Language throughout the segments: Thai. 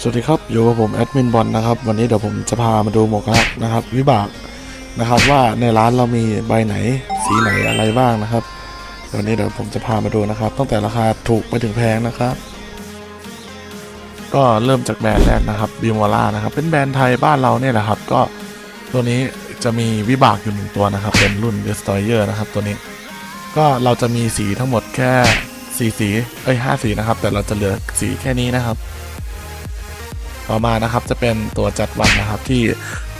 สวัสดีครับอยู่กับผมแอดมินบอลนะครับ วันนี้เดี๋ยวผมจะพามาดูหมวกกันน็อกนะครับ วิบากนะครับว่าในร้านเรามีใบไหนสีไหนอะไรบ้างนะครับวันนี้เดี๋ยวผมจะพามาดูนะครับ ตั้งแต่ราคาถูกไปถึงแพงนะครับ ก็เริ่มจากแบรนด์แรกนะครับบิมวล่านะครับ เป็นแบรนด์ไทยบ้านเราเนี่ยแหละครับ ก็ตัวนี้จะมีวิบากอยู่หนึ่งตัวนะครับ เป็นรุ่น Destroyer นะครับ ตัวนี้ ก็เราจะมีสีทั้งหมดแค่สี่สีเอ้ยห้าสีนะครับ แต่เราจะเหลือสีแค่นี้นะครับ ต่อมานะครับจะเป็นตัวจัดวันนะครับที่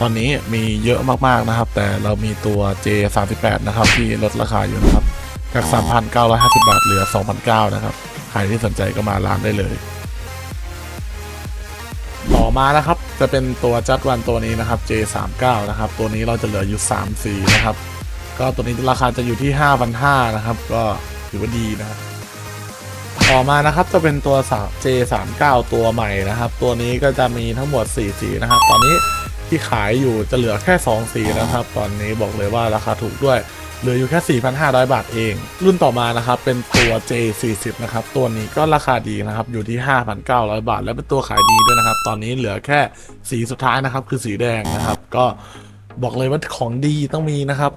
ตอนนี้มีเยอะมากๆนะครับ แต่เรามีตัว J38 นะครับที่ลดราคาอยู่นะครับจาก 3,950 บาทเหลือ 2,900นะครับใครที่สนใจก็มาร้านได้เลย ต่อมานะครับจะเป็นตัวจัดวันตัวนี้นะครับ J39 นะครับตัวนี้เราจะเหลืออยู่3สีนะครับก็ตัวนี้ราคาจะอยู่ที่ 5,500นะครับก็ถือว่าดีนะครับ ต่อมานะครับจะเป็นตัว J39 ตัวใหม่นะครับ ตัวนี้ก็จะมีทั้งหมด 4 สีนะครับ ตอนนี้ที่ขายอยู่จะเหลือแค่ 2 สีนะครับ ตอนนี้บอกเลยว่าราคาถูกด้วยเหลืออยู่แค่ 4,500 บาทเอง รุ่นต่อมานะครับเป็นตัว J40 นะครับ ตัวนี้ก็ราคาดีนะครับ อยู่ที่ 5,900 บาท และเป็นตัวขายดีด้วยนะครับ ตอนนี้เหลือแค่สีสุดท้ายนะครับ คือสีแดงนะครับ ก็บอกเลยว่าของดีต้องมีนะครับ